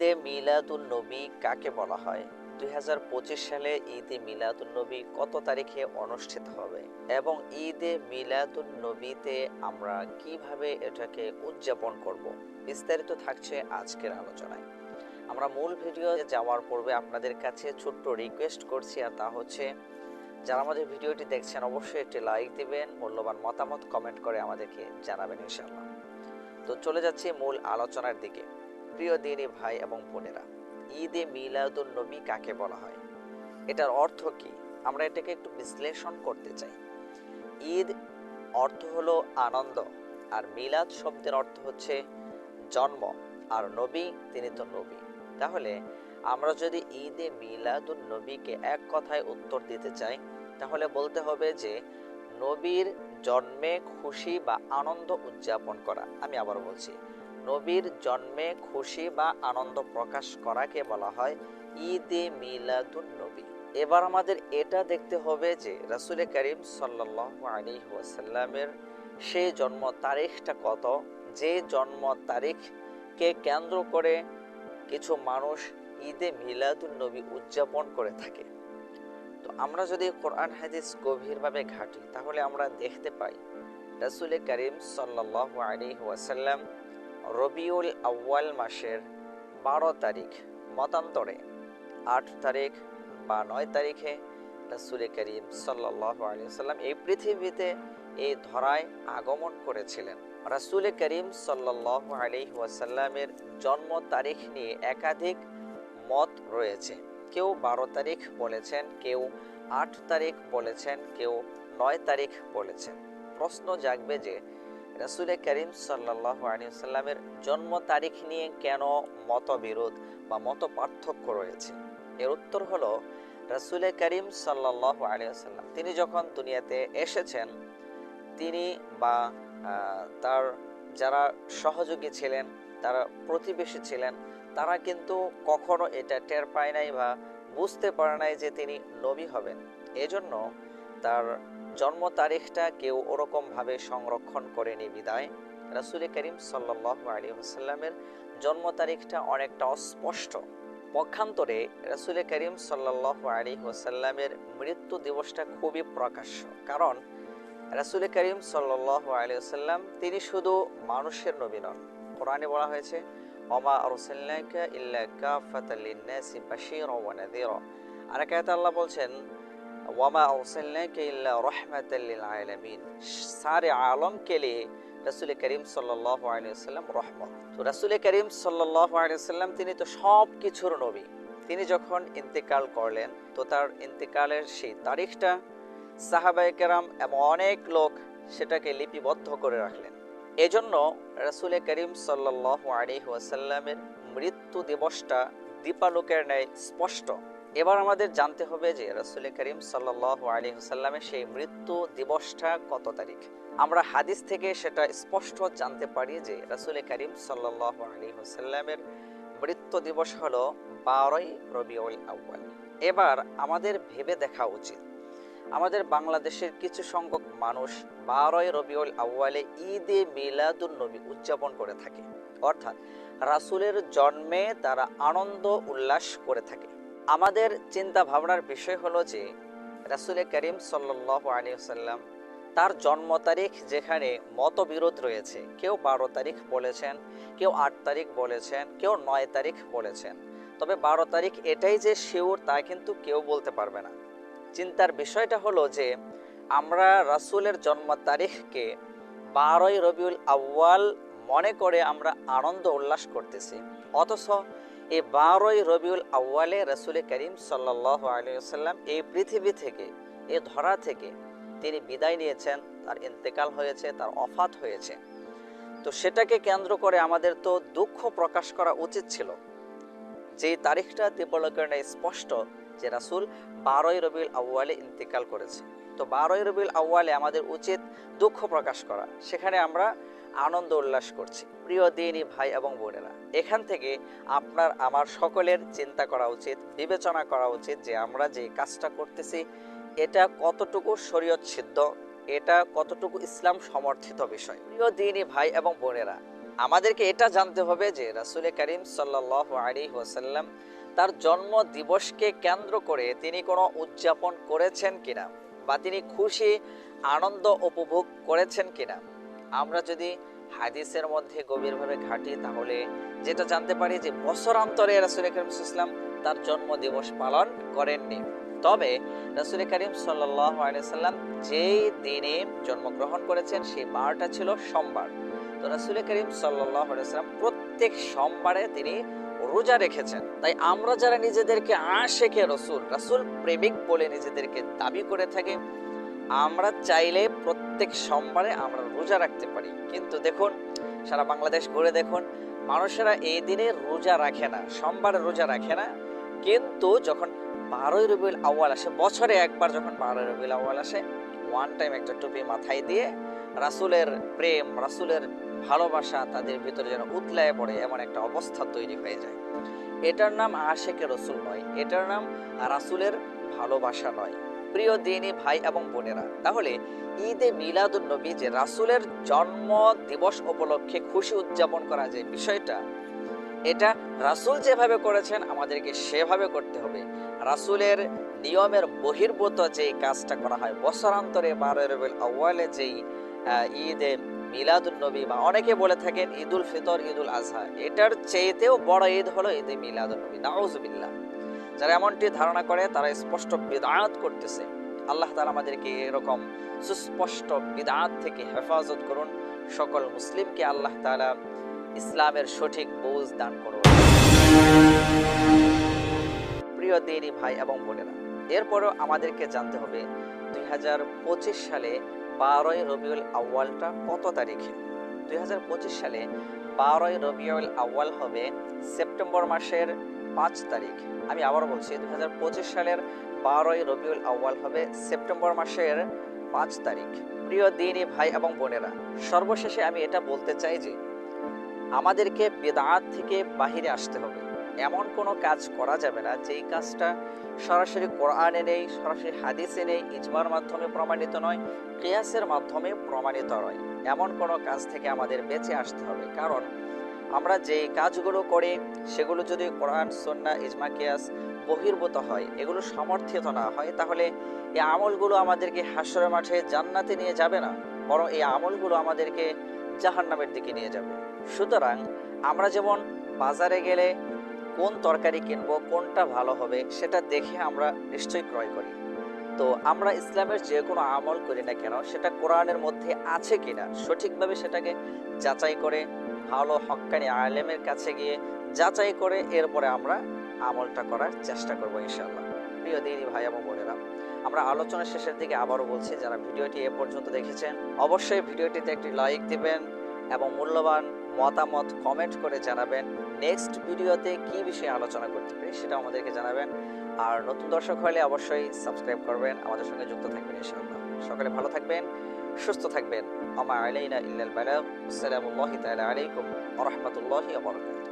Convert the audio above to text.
ঈদে মিলাদুন নবী কাকে বলা হয়? দুই হাজার পঁচিশ সালে ঈদে মিলাদুন নবী কত তারিখে অনুষ্ঠিত হবে? এবং ঈদে মিলাদুন নবীতে আমরা কীভাবে এটাকে উদযাপন করব? বিস্তারিত থাকছে আজকের আলোচনায়। আমরা মূল ভিডিও যাওয়ার পূর্বে আপনাদের কাছে ছোট্ট রিকোয়েস্ট করছি, আর তা হচ্ছে, যারা আমাদের ভিডিওটি দেখছেন, অবশ্যই একটি লাইক দিবেন, মূল্যবান মতামত কমেন্ট করে আমাদেরকে জানাবেন ইনশাআল্লাহ। তো চলে যাচ্ছি মূল আলোচনার দিকে। প্রিয় দিনী ভাই এবং বোনেরা, ঈদে মিলাদুন নবী কাকে বলা হয়? এটার অর্থ কি? আমরা এটাকে একটু বিশ্লেষণ করতে চাই। ঈদ অর্থ হলো আনন্দ, আর মিলাদ শব্দের অর্থ হচ্ছে জন্ম, আর নবী তিনি তো নবী। তাহলে আমরা যদি ঈদে মিলাদুন নবীকে এক কথায় উত্তর দিতে চাই, তাহলে বলতে হবে যে নবীর জন্মে খুশি বা আনন্দ উদযাপন করা। আমি আবার বলছি নবীর জন্মে খুশি বা আনন্দ প্রকাশ করাকে বলা হয় ঈদে মিলাদুন নবী। এবার আমাদের এটা দেখতে হবে যে রাসুল করিম সাল্লাহ আলী ওয়াসাল্লামের সেই জন্ম তারিখটা কত? যে জন্ম তারিখকে কেন্দ্র করে কিছু মানুষ ঈদে মিলাদুন নবী উদযাপন করে থাকে। তো আমরা যদি কোরআন হাদিস গভীরভাবে ঘাঁটি, তাহলে আমরা দেখতে পাই রাসুল করিম সাল্লাহ আলী ওয়াসাল্লাম রবিউল আউয়াল মাসের বারো তারিখ মতান্তরে, আট তারিখ বা নয় তারিখে রাসুল করিম সাল্লাহ আলী সাল্লাম এই পৃথিবীতে এই ধরায় আগমন করেছিলেন। রাসুল করিম সাল্লাহ আলী ওয়াসাল্লামের জন্ম তারিখ নিয়ে একাধিক মত রয়েছে। কেউ বারো তারিখ বলেছেন, কেউ আট তারিখ বলেছেন, কেউ নয় তারিখ বলেছেন। প্রশ্ন জাগবে যে রাসুল করিম সাল্লাহ আলিয়াল্লামের জন্ম তারিখ নিয়ে কেন মতবিরোধ বা মত পার্থক্য রয়েছে? এর উত্তর হলো রাসুল করিম সাল্লাহ আলিয়াল্লাম তিনি যখন দুনিয়াতে এসেছেন, তিনি বা তার যারা সহযোগী ছিলেন, তারা প্রতিবেশী ছিলেন, তারা কিন্তু কখনো এটা টের পায় নাই বা বুঝতে পারে নাই যে তিনি নবী হবেন। এজন্য তার জন্ম তারিখটা কেউ ওরকমভাবে সংরক্ষণ করেনি বিদায়। রাসুল করিম সাল্লাহ আলী আসাল্লামের জন্ম তারিখটা অনেকটা অস্পষ্ট। পক্ষান্তরে রাসুল করিম সাল্লাহ আলী ওসাল্লামের মৃত্যু দিবসটা খুবই প্রকাশ্য। কারণ রাসুল করিম সাল্লাহ আলী আসাল্লাম তিনি শুধু মানুষের নবী নন। কোরআনে বলা হয়েছে, ওমা আরসাল্লাকা ইল্লা কায়াতে আল্লাহ বলছেন ওয়ামা আরসাল্লাকা ইল্লা সারে আলম কে লিয়ে রাসূল করিম সাল্লাল্লাহু আলাইহি ওয়াসাল্লাম রহমত তো রাসূল করিম সাল্লাল্লাহু আলাইহি তিনি তো সব কিছুর নবী। তিনি যখন ইন্তেকাল করলেন, তো তার ইন্তেকালের সেই তারিখটা সাহাবায়ে কেরাম এবং অনেক লোক সেটাকে লিপিবদ্ধ করে রাখলেন। এজন্য রাসুল করিম সাল্লাহ আলী ওয়াসাল্লামের মৃত্যু দিবসটা দীপালোকের ন্যায় স্পষ্ট। এবার আমাদের জানতে হবে যে রাসুল করিম সাল্লাহ আলী হুসাল্লামের সেই মৃত্যু দিবসটা কত তারিখ? আমরা হাদিস থেকে সেটা স্পষ্ট জানতে পারি যে রাসুল করিম সাল্লাহ আলী হুসাল্লামের মৃত্যু দিবস হলো বারোই রবিউল আউ্বাল এবার আমাদের ভেবে দেখা উচিত। আমাদের বাংলাদেশের কিছু সংখ্যক মানুষ বারোই রবিউল আউ্বালে ঈদে মিলাদুল নবী উদযাপন করে থাকে। অর্থাৎ রাসুলের জন্মে তারা আনন্দ উল্লাস করে থাকে। আমাদের চিন্তা ভাবনার বিষয় হলো যে, রাসুল করিম সাল্লাহ আলী সাল্লাম তার জন্ম তারিখ যেখানে মতবিরোধ রয়েছে, কেউ বারো তারিখ বলেছেন, কেউ আট তারিখ বলেছেন, কেউ নয় তারিখ বলেছেন। তবে বারো তারিখ এটাই যে শিওর তা কিন্তু কেউ বলতে পারবে না। চিন্তার বিষয়টা হলো যে, আমরা রাসুলের জন্ম তারিখকে বারোই রবিউল আউ্য়াল মনে করে আমরা আনন্দ উল্লাস করতেছি। অথচ এই বারোই রবিউল আউ্য়ালে রসুল করিম সাল্লাহ আলিয়াল্লাম এই পৃথিবী থেকে, এ ধরা থেকে তিনি বিদায় নিয়েছেন, তার ইন্তেকাল হয়েছে, তার অফাত হয়েছে। তো সেটাকে কেন্দ্র করে আমাদের তো দুঃখ প্রকাশ করা উচিত ছিল। যে তারিখটা দীপলকের স্পষ্ট যে রাসুল বারোই রবিউল আউ্য়ালে ইন্তেকাল করেছে। তো বারোই রবিউল আউ্য়ালে আমাদের উচিত দুঃখ প্রকাশ করা। সেখানে আমরা আনন্দ উল্লাস করছি। প্রিয় দিনই ভাই এবং বোনেরা, এখান থেকে আপনার, আমার সকলের চিন্তা করা উচিত, বিবেচনা করা উচিত যে আমরা যে কাজটা করতেছি, এটা কতটুকু শরীয়ত সিদ্ধ, এটা কতটুকু ইসলাম সমর্থিত বিষয়। প্রিয় দিনী ভাই এবং বোনেরা, আমাদেরকে এটা জানতে হবে যে রাসুল করিম সাল্লাহ আলী ওয়াসাল্লাম তার জন্ম দিবসকে কেন্দ্র করে তিনি কোনো উদযাপন করেছেন কিনা? বা তিনি খুশি, আনন্দ উপভোগ করেছেন কিনা? আমরা যদি হাদিসের মধ্যে গভীরভাবে ঘাঁটি তাহলে যেটা জানতে পারি যে বছরান্তরে রাসুল করিম ইসলাম তার জন্ম দিবস পালন করেননি। তবে রাসুল করিম সাল্লাম যেই দিনে জন্মগ্রহণ করেছেন, সেই বারটা ছিল সোমবার। তো রাসুল করিম সাল্লাম প্রত্যেক সোমবারে তিনি রোজা রেখেছেন। তাই আমরা যারা নিজেদেরকে আশেকে রসুল, রাসুল প্রেমিক বলে নিজেদেরকে দাবি করে থাকি আমরা চাইলে প্রত্যেক সোমবারে আমরা রোজা রাখতে পারি। কিন্তু দেখুন, সারা বাংলাদেশ ঘুরে দেখুন, মানুষেরা এই দিনে রোজা রাখে না, সোমবারে রোজা রাখে না। কিন্তু যখন বারোই রবিউল আউয়াল আসে, বছরে একবার যখন বারোই রবিউল আউয়াল আসে ওয়ান টাইম একটা টুপি মাথায় দিয়ে রাসুলের প্রেম, রাসুলের ভালোবাসা তাদের ভিতরে যেন উতলায় পড়ে, এমন একটা অবস্থা তৈরি হয়ে যায়। এটার নাম আশেকে রসুল নয়, এটার নাম রাসুলের ভালোবাসা নয়। প্রিয় দিনী ভাই এবং বোনেরা, তাহলে ঈদে মিলাদুন নবী যে রাসুলের জন্ম দিবস উপলক্ষে খুশি উদযাপন করা যে বিষয়টা, এটা রাসুল যেভাবে করেছেন, আমাদেরকে সেভাবে করতে হবে। রাসুলের নিয়মের বহির্ভূত যে কাজটা করা হয় বছরান্তরে বারো রবিল আউ্বালে যেই ঈদে মিলাদুল নবী বা অনেকে বলে থাকেন ঈদুল ফিতর, ঈদুল আজহা এটার চেয়েতেও বড় ঈদ হলো ঈদে মিলাদুল নবী নাউজুবিল্লাহ। যারা এমনটি ধারণা করে, তারা স্পষ্ট বিদায়াত করতেছে। আল্লাহ তালা আমাদেরকে এরকম সুস্পষ্ট বিদাত থেকে হেফাজত করুন। সকল মুসলিমকে আল্লাহ তালা ইসলামের সঠিক বোঝ দান করুন। প্রিয় দিনী ভাই এবং বোনেরা, এরপরও আমাদেরকে জানতে হবে দুই হাজার পঁচিশ সালে বারোই রবিউল আউ্য়ালটা কত তারিখে? দুই হাজার পঁচিশ সালে বারোই রবিউল আউ্য়াল হবে সেপ্টেম্বর মাসের পাঁচ তারিখ। আমি আবারও বলছি দু হাজার পঁচিশ সালের বারোই রবিউল আউ্য়াল হবে সেপ্টেম্বর মাসের পাঁচ তারিখ। প্রিয় দিনী ভাই এবং বোনেরা, সর্বশেষে আমি এটা বলতে চাই যে, আমাদেরকে বেদাত থেকে বাহিরে আসতে হবে। এমন কোনো কাজ করা যাবে না যেই কাজটা সরাসরি কোরআনে নেই, সরাসরি হাদিসে নেই, ইজমার মাধ্যমে প্রমাণিত নয়, কেয়াসের মাধ্যমে প্রমাণিত নয়। এমন কোনো কাজ থেকে আমাদের বেঁচে আসতে হবে। কারণ আমরা যে কাজগুলো করে, সেগুলো যদি কোরআন সন্না ইজমা, কেয়াস বহির্ভূত হয়, এগুলো সমর্থিত না হয়, তাহলে এই আমলগুলো আমাদেরকে হাসরের মাঠে জান্নাতে নিয়ে যাবে না, বরং এই আমলগুলো আমাদেরকে জাহান্নামের দিকে নিয়ে যাবে। সুতরাং আমরা যেমন বাজারে গেলে কোন তরকারি কিনবো, কোনটা ভালো হবে, সেটা দেখে আমরা নিশ্চয়ই ক্রয় করি। তো আমরা ইসলামের যে কোনো আমল করি না কেন, সেটা কোরআনের মধ্যে আছে কিনা, সঠিকভাবে সেটাকে যাচাই করে ভালো হক্কানি আলেমের কাছে গিয়ে যাচাই করে এরপরে আমরা আমলটা করার চেষ্টা করব ইনশাল্লাহ প্রিয় দিদি ভাই এবং বোনেরা, আমরা আলোচনার শেষের দিকে আবারও বলছি, যারা ভিডিওটি এ পর্যন্ত দেখেছেন, অবশ্যই ভিডিওটিতে একটি লাইক দিবেন এবং মূল্যবান মতামত কমেন্ট করে জানাবেন, নেক্সট ভিডিওতে কি বিষয়ে আলোচনা করতে পারি সেটা আমাদেরকে জানাবেন। আর নতুন দর্শক হলে অবশ্যই সাবস্ক্রাইব করবেন, আমাদের সঙ্গে যুক্ত থাকবেন ইনশাআল্লাহ। সকালে ভালো থাকবেন সুস্থ থাকবেন আমা আলাইনা ইল্লাল বালাগ আসসালামু আলাইকুম ওয়া রাহমাতুল্লাহি ওয়া বারাকাতুহু